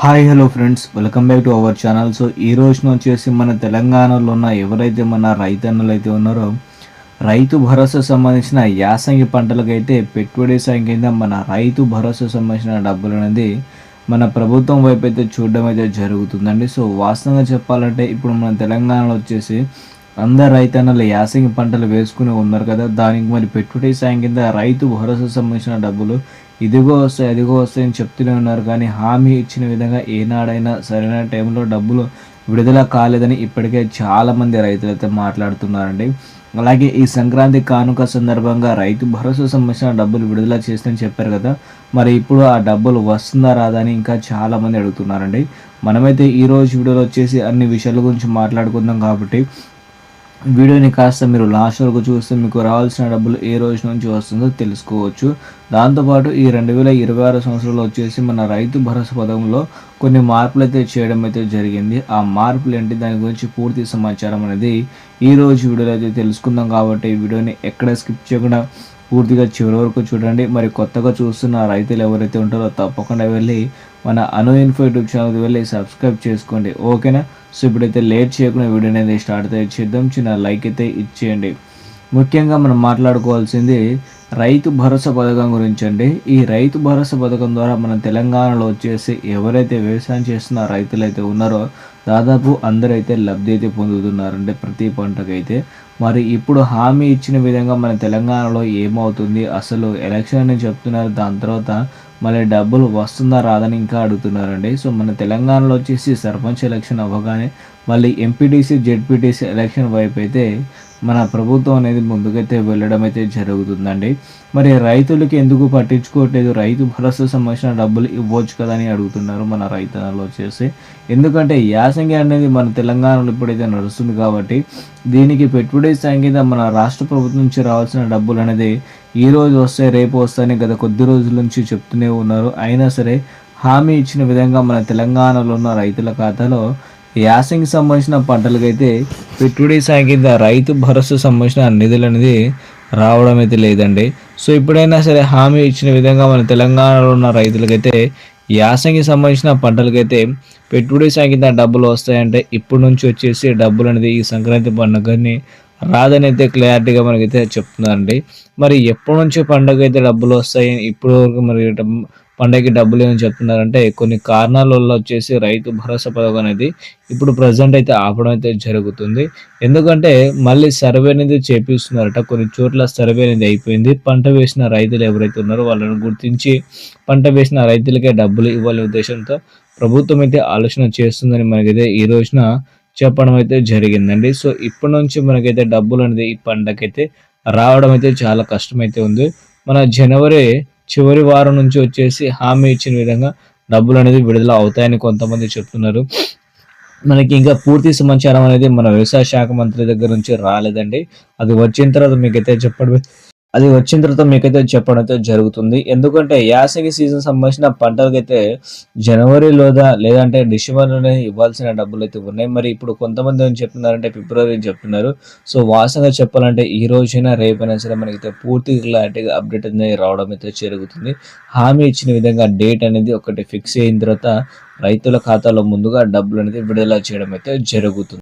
Hi hello friends. Welcome back to our channel. So ఈ రోజున వచ్చేసి మన తెలంగాణలో ఉన్న ఎవరైతే మన రైతన్నలు అయితే ఉన్నారో రైతు భరోసా సంబంధించిన యాసంగి పంటలకైతే పెట్టుబడి సాయం కింద మన రైతు భరోసా సంబంధించిన డబ్బులు అనేది మన ప్రభుత్వం వైపు అయితే చూడడం అయితే జరుగుతుందండి. సో వాస్తవంగా చెప్పాలంటే ఇప్పుడు మన తెలంగాణలో వచ్చేసి అందరు రైతన్నలు యాసంగి పంటలు వేసుకుని ఉన్నారు కదా. దానికి మరి పెట్టుబడి సాయం కింద రైతు భరోసా సంబంధించిన డబ్బులు ఇదిగో వస్తాయి అదిగో వస్తాయి అని చెప్తూనే ఉన్నారు. కానీ హామీ ఇచ్చిన విధంగా ఏనాడైనా సరైన టైంలో డబ్బులు విడుదల కాలేదని ఇప్పటికే చాలామంది రైతులు అయితే మాట్లాడుతున్నారండి. అలాగే ఈ సంక్రాంతి కానుక సందర్భంగా రైతు భరోసా సంబంధించిన డబ్బులు విడుదల చేస్తని చెప్పారు కదా. మరి ఇప్పుడు ఆ డబ్బులు వస్తుందా రాదా అని ఇంకా చాలామంది అడుగుతున్నారండి. మనమైతే ఈరోజు వీడియోలో వచ్చేసి అన్ని విషయాల గురించి మాట్లాడుకుందాం కాబట్టి వీడియోని కాస్త మీరు లాస్ట్ వరకు చూస్తే మీకు రావాల్సిన డబ్బులు ఏ రోజు నుంచి వస్తుందో తెలుసుకోవచ్చు. దాంతోపాటు ఈ రెండు వేల ఇరవై ఆరు సంవత్సరంలో వచ్చేసి మన రైతు భరోసా పథకంలో కొన్ని మార్పులు అయితే చేయడం అయితే జరిగింది. ఆ మార్పులు ఏంటి? దాని గురించి పూర్తి సమాచారం అనేది ఈ రోజు వీడియోలో అయితే తెలుసుకుందాం కాబట్టి ఈ వీడియోని ఎక్కడ స్కిప్ చేయకుండా పూర్తిగా చివరి వరకు చూడండి. మరి కొత్తగా చూస్తున్న రైతులు ఎవరైతే ఉంటారో తప్పకుండా వెళ్ళి మన అను ఇన్ఫో యూట్యూబ్ ఛానల్కి వెళ్ళి సబ్స్క్రైబ్ చేసుకోండి ఓకేనా? సో ఇప్పుడైతే లేట్ చేయకుండా వీడియో అనేది స్టార్ట్ అయితే చేద్దాం. చిన్న లైక్ అయితే ఇచ్చేయండి. ముఖ్యంగా మనం మాట్లాడుకోవాల్సింది రైతు భరోసా పథకం గురించి అండి. ఈ రైతు భరోసా పథకం ద్వారా మన తెలంగాణలో వచ్చేసి ఎవరైతే వ్యవసాయం చేస్తున్న రైతులైతే ఉన్నారో దాదాపు అందరైతే లబ్ధి అయితే పొందుతున్నారండి ప్రతి పంటకైతే. మరి ఇప్పుడు హామీ ఇచ్చిన విధంగా మన తెలంగాణలో ఏమవుతుంది? అసలు ఎలక్షన్ అని చెప్తున్నారు. దాని తర్వాత మళ్ళీ డబ్బులు వస్తుందా రాదని ఇంకా అడుగుతున్నారండి. సో మన తెలంగాణలో వచ్చేసి సర్పంచ్ ఎలక్షన్ అవ్వగానే మళ్ళీ ఎంపీటీసీ జెడ్పీటీసీ ఎలక్షన్ వైపు అయితే మన ప్రభుత్వం అనేది ముందుకైతే వెళ్ళడం అయితే జరుగుతుందండి. మరి రైతులకి ఎందుకు పట్టించుకోవట్లేదు? రైతు భరోసా సంబంధించిన డబ్బులు ఇవ్వచ్చు కదా అని అడుగుతున్నారు మన రైతన్నలు వచ్చేసి. ఎందుకంటే యాసంగి అనేది మన తెలంగాణలో ఇప్పుడైతే నడుస్తుంది కాబట్టి దీనికి పెట్టుబడి సంగీత మన రాష్ట్ర ప్రభుత్వం నుంచి రావాల్సిన డబ్బులు అనేది ఈ రోజు వస్తే రేపు వస్తాయని గత కొద్ది రోజుల నుంచి చెప్తూనే ఉన్నారు. అయినా సరే హామీ ఇచ్చిన విధంగా మన తెలంగాణలో ఉన్న రైతుల ఖాతాలో యాసంగి సంబంధించిన పంటలకైతే పెట్టుబడి సాయం కింద రైతు భరోసా సంబంధించిన నిధులు అనేది రావడం అయితే లేదండి. సో ఇప్పుడైనా సరే హామీ ఇచ్చిన విధంగా మన తెలంగాణలో ఉన్న రైతులకైతే యాసంగి సంబంధించిన పంటలకైతే పెట్టుబడి సాయం కింద డబ్బులు వస్తాయంటే ఇప్పటి నుంచి వచ్చేసి డబ్బులు అనేది ఈ సంక్రాంతి పండుగని రాదని అయితే క్లారిటీగా మనకైతే చెప్తున్నారండి. మరి ఎప్పటి నుంచి పండుగ అయితే డబ్బులు వస్తాయి ఇప్పుడు వరకు మరి పండగకి డబ్బులు ఏమని చెప్తున్నారంటే కొన్ని కారణాల వల్ల వచ్చేసి రైతు భరోసా పథకం అనేది ఇప్పుడు ప్రజెంట్ అయితే ఆపడం అయితే జరుగుతుంది. ఎందుకంటే మళ్ళీ సర్వే అనేది చేపిస్తున్నారట కొన్ని చోట్ల సర్వే అనేది అయిపోయింది. పంట వేసిన రైతులు ఎవరైతే ఉన్నారో వాళ్ళని గుర్తించి పంట వేసిన రైతులకే డబ్బులు ఇవ్వాలనే ఉద్దేశంతో ప్రభుత్వం అయితే ఆలోచన చేస్తుందని మనకైతే ఈ రోజున చెప్పడం అయితే జరిగిందండి. సో ఇప్పటి నుంచి మనకైతే డబ్బులు అనేది ఈ పండగైతే రావడం అయితే చాలా కష్టమైతే ఉంది. మన జనవరి చివరి వారం నుంచి వచ్చేసి హామీ ఇచ్చిన విధంగా డబ్బులు అనేది విడుదల అవుతాయని కొంతమంది చెప్తున్నారు. మనకి ఇంకా పూర్తి సమాచారం అనేది మన వ్యవసాయ శాఖ మంత్రి దగ్గర నుంచి రాలేదండి. అది వచ్చిన తర్వాత మీకైతే చెప్పడం అది వచ్చిన తర్వాత మీకైతే చెప్పడం అయితే జరుగుతుంది. ఎందుకంటే యాసంగి సీజన్ సంబంధించిన పంటలకైతే జనవరిలోదా లేదంటే డిసెంబర్లోనే ఇవ్వాల్సిన డబ్బులు అయితే ఉన్నాయి. మరి ఇప్పుడు కొంతమంది ఏం చెప్తున్నారంటే ఫిబ్రవరి అని చెప్తున్నారు. సో వాసంగా చెప్పాలంటే ఈ రోజైనా రేపైనా సరే మనకైతే పూర్తి క్లారిటీగా అప్డేట్ అనేది రావడం అయితే జరుగుతుంది. హామీ ఇచ్చిన విధంగా డేట్ అనేది ఒకటి ఫిక్స్ అయిన తర్వాత రైతుల ఖాతాలో ముందుగా డబ్బులు అనేది విడుదల చేయడం అయితే జరుగుతుంది.